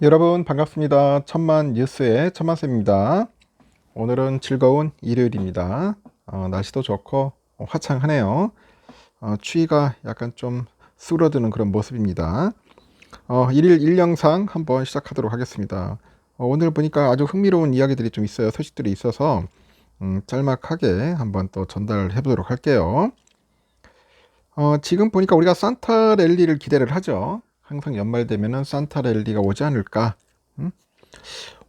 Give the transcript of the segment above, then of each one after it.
여러분 반갑습니다. 천만 뉴스의 천만쌤입니다. 오늘은 즐거운 일요일입니다. 어, 날씨도 좋고 화창하네요. 어, 추위가 약간 좀 수그러드는 그런 모습입니다. 어, 일일 일영상 한번 시작하도록 하겠습니다. 어, 오늘 보니까 아주 흥미로운 이야기들이 좀 있어요. 소식들이 있어서 음, 짤막하게 한번 또 전달해 보도록 할게요. 어, 지금 보니까 우리가 산타 랠리를 기대를 하죠. 항상 연말 되면은 산타 랠리가 오지 않을까. 음?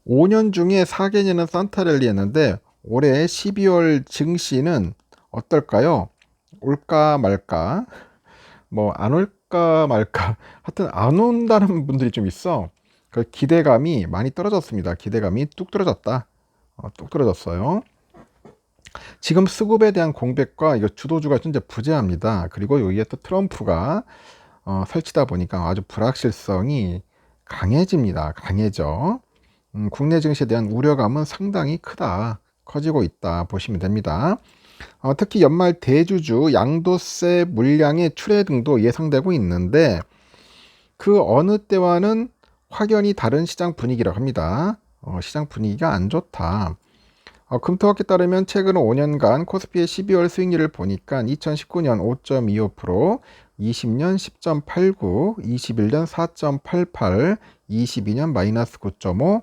5년 중에 4개년은 산타 랠리였는데 올해 12월 증시는 어떨까요? 올까 말까? 뭐 안 올까 말까? 하여튼 안 온다는 분들이 좀 있어. 그 기대감이 많이 떨어졌습니다. 기대감이 뚝 떨어졌다. 어, 뚝 떨어졌어요. 지금 수급에 대한 공백과 이거 주도주가 현재 부재합니다. 그리고 여기에 또 트럼프가 어, 설치다 보니까 아주 불확실성이 강해집니다. 강해져. 음, 국내 증시에 대한 우려감은 상당히 크다. 커지고 있다. 보시면 됩니다. 어, 특히 연말 대주주 양도세 물량의 출해 등도 예상되고 있는데 그 어느 때와는 확연히 다른 시장 분위기라고 합니다. 어, 시장 분위기가 안 좋다. 어, 금토학에 따르면 최근 5년간 코스피의 12월 수익률을 보니까 2019년 5.25%, 20년 10.89, 21년 4.88, 22년 마이너스 9.5,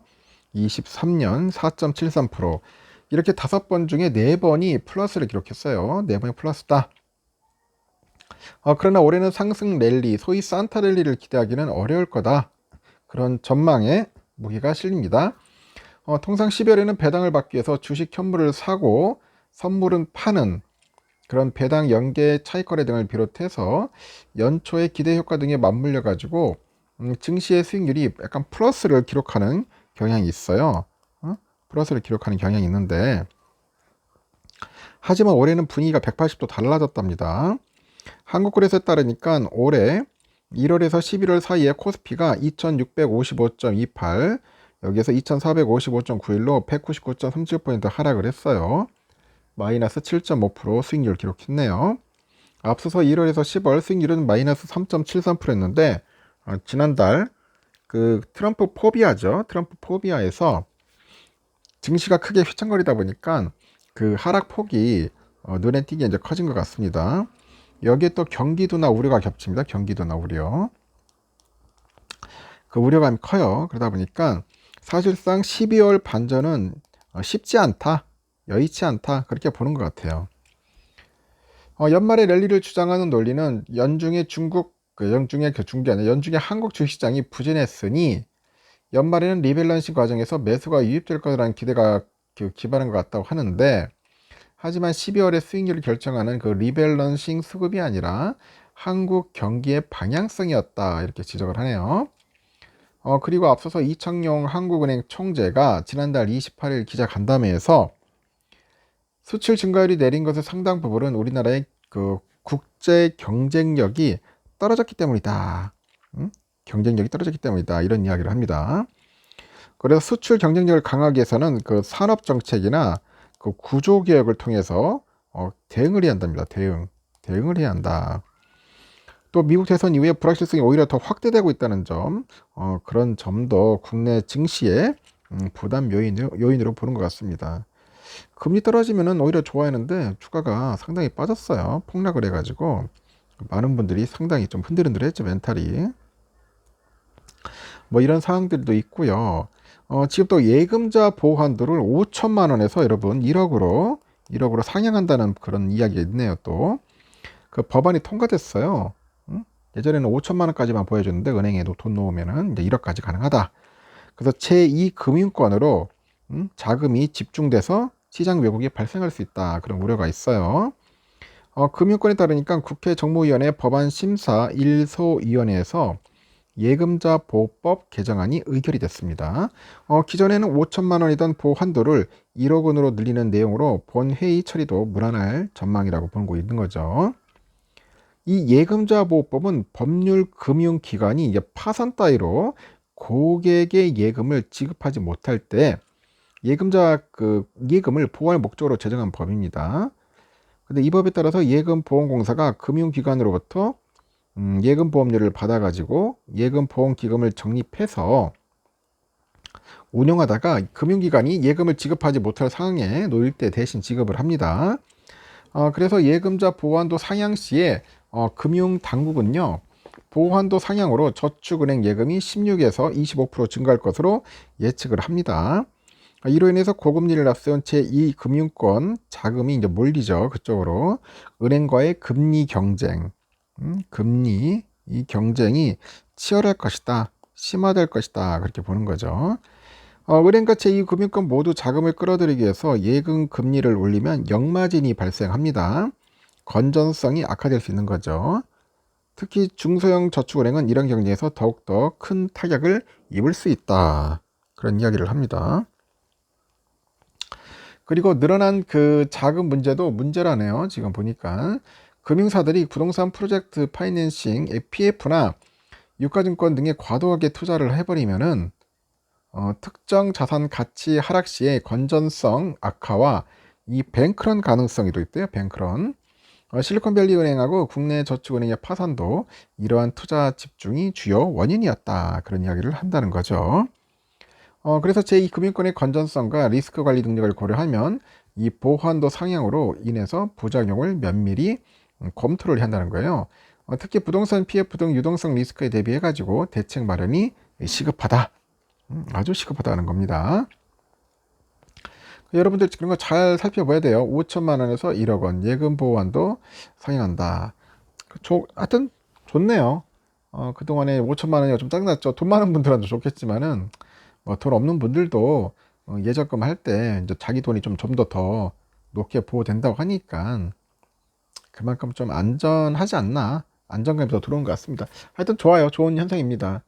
23년 4.73% 이렇게 다섯 번 중에 네 번이 플러스를 기록했어요. 네 번이 플러스다. 어, 그러나 올해는 상승 랠리, 소위 산타 랠리를 기대하기는 어려울 거다. 그런 전망에 무게가 실립니다. 어, 통상 12월에는 배당을 받기 위해서 주식 현물을 사고 선물은 파는 그런 배당 연계 차익 거래 등을 비롯해서 연초의 기대 효과 등에 맞물려 가지고 음, 증시의 수익률이 약간 플러스를 기록하는 경향이 있어요. 어? 플러스를 기록하는 경향이 있는데 하지만 올해는 분위기가 180도 달라졌답니다. 한국거래소에 따르니까 올해 1월에서 11월 사이에 코스피가 2655.28 여기에서 2455.91로 199.37% 하락을 했어요. 마이너스 7.5% 수익률 기록했네요. 앞서서 1월에서 10월 수익률은 마이너스 3.73%였는데 어, 지난달 그 트럼프 포비아죠. 트럼프 포비아에서 증시가 크게 휘청거리다 보니까 그 하락 폭이 어, 눈에 띄게 이제 커진 것 같습니다. 여기에 또 경기도나 우려가 겹칩니다. 경기도나 우려. 그 우려감이 커요. 그러다 보니까 사실상 12월 반전은 어, 쉽지 않다. 여의치 않다 그렇게 보는 것 같아요. 어, 연말에 랠리를 주장하는 논리는 연중에 중국 그 연중에 그 중계 아니라 연중에 한국 주식시장이 부진했으니 연말에는 리밸런싱 과정에서 매수가 유입될 거라는 기대가 그 기반한 것 같다고 하는데 하지만 12월에 수익률을 결정하는 그 리밸런싱 수급이 아니라 한국 경기의 방향성이었다 이렇게 지적을 하네요. 어, 그리고 앞서서 이창용 한국은행 총재가 지난달 28일 기자 간담회에서 수출 증가율이 내린 것의 상당 부분은 우리나라의 그 국제 경쟁력이 떨어졌기 때문이다. 응? 경쟁력이 떨어졌기 때문이다. 이런 이야기를 합니다. 그래서 수출 경쟁력을 강하기 위해서는 그 산업 정책이나 그 구조 개혁을 통해서 어, 대응을 해야 한답니다. 대응. 대응을 해야 한다. 또 미국 대선 이후에 불확실성이 오히려 더 확대되고 있다는 점, 어, 그런 점도 국내 증시의 음, 부담 요인으로, 요인으로 보는 것 같습니다. 금리 떨어지면은 오히려 좋아했는데 주가가 상당히 빠졌어요. 폭락을 해가지고 많은 분들이 상당히 좀 흔들흔들했죠 멘탈이. 뭐 이런 상황들도 있고요. 어, 지금 또 예금자 보호한도를 5천만 원에서 여러분 1억으로 1억으로 상향한다는 그런 이야기가 있네요. 또 그 법안이 통과됐어요. 응? 예전에는 5천만 원까지만 보여줬는데 은행에도 돈 놓으면은 이제 1억까지 가능하다. 그래서 제2 금융권으로 응? 자금이 집중돼서 시장 왜곡이 발생할 수 있다. 그런 우려가 있어요. 어, 금융권에 따르니까 국회 정무위원회 법안 심사 1소위원회에서 예금자 보호법 개정안이 의결이 됐습니다. 어, 기존에는 5천만 원이던 보호 한도를 1억 원으로 늘리는 내용으로 본회의 처리도 무난할 전망이라고 거 있는 거죠. 이 예금자 보호법은 법률 금융 기관이 이제 파산 따위로 고객의 예금을 지급하지 못할 때 예금자 그 예금을 보호할 목적으로 제정한 법입니다. 근데 이 법에 따라서 예금 보험공사가 금융기관으로부터 음, 예금 보험료를 받아가지고 예금 보험 기금을 적립해서 운영하다가 금융기관이 예금을 지급하지 못할 상황에 놓일 때 대신 지급을 합니다. 어, 그래서 예금자 보호한도 상향 시에 어, 금융 당국은요. 보호한도 상향으로 저축은행 예금이 16에서 25% 증가할 것으로 예측을 합니다. 이로 인해서 고금리를 앞세운 제2 금융권 자금이 이제 몰리죠. 그쪽으로. 은행과의 금리 경쟁, 음, 금리 이 경쟁이 치열할 것이다. 심화될 것이다. 그렇게 보는 거죠. 어, 은행과 제2 금융권 모두 자금을 끌어들이기 위해서 예금 금리를 올리면 역마진이 발생합니다. 건전성이 악화될 수 있는 거죠. 특히 중소형 저축은행은 이런 경쟁에서 더욱더 큰 타격을 입을 수 있다. 그런 이야기를 합니다. 그리고 늘어난 그 자금 문제도 문제라네요. 지금 보니까 금융사들이 부동산 프로젝트 파이낸싱 PF나 유가증권 등에 과도하게 투자를 해버리면은 어, 특정 자산 가치 하락 시의 건전성 악화와 이 뱅크런 가능성이 또 있대요. 뱅크런. 어, 실리콘밸리 은행하고 국내 저축은행의 파산도 이러한 투자 집중이 주요 원인이었다. 그런 이야기를 한다는 거죠. 어, 그래서 제2 금융권의 건전성과 리스크 관리 능력을 고려하면 이 보호한도 상향으로 인해서 부작용을 면밀히 음, 검토를 한다는 거예요. 어, 특히 부동산 PF 등 유동성 리스크에 대비해 가지고 대책 마련이 시급하다. 음, 아주 시급하다는 겁니다. 여러분들 그런 거 잘 살펴봐야 돼요. 5천만 원에서 1억 원 예금 보호한도 상향한다. 조, 하여튼 좋네요. 어, 그동안에 5천만 원이 좀 짜증났죠. 돈 많은 분들한테 좋겠지만은 뭐 돈 없는 분들도 어, 예적금 할 때 이제 자기 돈이 좀좀더더 높게 보호된다고 하니까 그만큼 좀 안전하지 않나 안정감이 더 들어온 것 같습니다. 하여튼 좋아요. 좋은 현상입니다.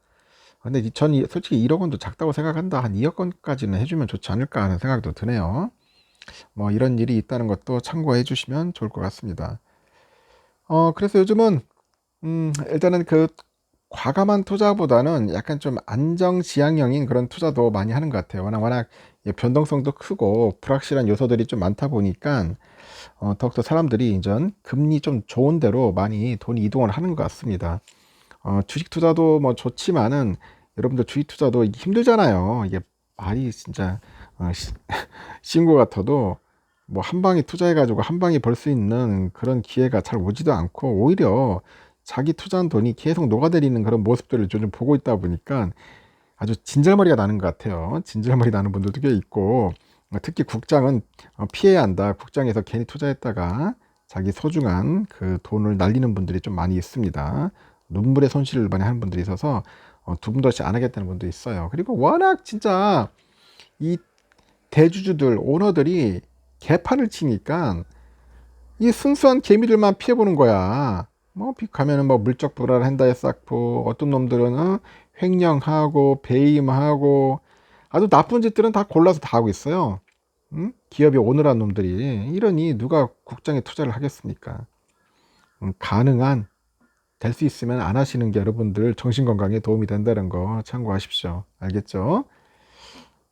근데 전 솔직히 1억 원도 작다고 생각한다. 한 2억 원까지는 해주면 좋지 않을까 하는 생각도 드네요. 뭐 이런 일이 있다는 것도 참고해 주시면 좋을 것 같습니다. 어, 그래서 요즘은, 음, 일단은 그 과감한 투자보다는 약간 좀 안정지향형인 그런 투자도 많이 하는 것 같아요. 워낙 워낙 변동성도 크고 불확실한 요소들이 좀 많다 보니까 어, 더욱더 사람들이 이제 금리 좀 좋은 데로 많이 돈이 이동을 하는 것 같습니다. 어, 주식 투자도 뭐 좋지만은 여러분들 주식 투자도 힘들잖아요. 이게 말이 진짜 어, 신고 같아도 뭐 한 방에 투자해가지고 한 방에 벌 수 있는 그런 기회가 잘 오지도 않고 오히려 자기 투자한 돈이 계속 녹아내리는 그런 모습들을 요즘 보고 있다 보니까 아주 진절머리가 나는 것 같아요. 진절머리 나는 분들도 꽤 있고 특히 국장은 어, 피해야 한다. 국장에서 괜히 투자했다가 자기 소중한 그 돈을 날리는 분들이 좀 많이 있습니다. 눈물의 손실을 많이 하는 분들이 있어서 어, 두분 더씩 안 하겠다는 분도 있어요. 그리고 워낙 진짜 이 대주주들, 오너들이 개판을 치니까 이 순수한 개미들만 피해보는 거야. 뭐 가면은 뭐 물적 불안한다에 쌓고 어떤 놈들은 어? 횡령하고 배임하고 아주 나쁜 짓들은 다 골라서 다 하고 있어요. 응? 기업이 오늘한 놈들이 이러니 누가 국장에 투자를 하겠습니까? 음, 가능한 될 수 있으면 안 하시는 게 여러분들 정신 건강에 도움이 된다는 거 참고하십시오. 알겠죠?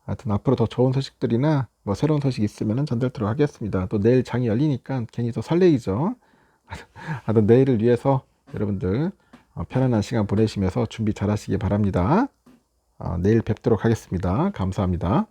하여튼 앞으로 더 좋은 소식들이나 뭐 새로운 소식 있으면 전달토록 하겠습니다. 또 내일 장이 열리니까 괜히 또 설레이죠. 하여튼 내일을 위해서 여러분들 어, 편안한 시간 보내시면서 준비 잘 하시기 바랍니다. 어, 내일 뵙도록 하겠습니다. 감사합니다.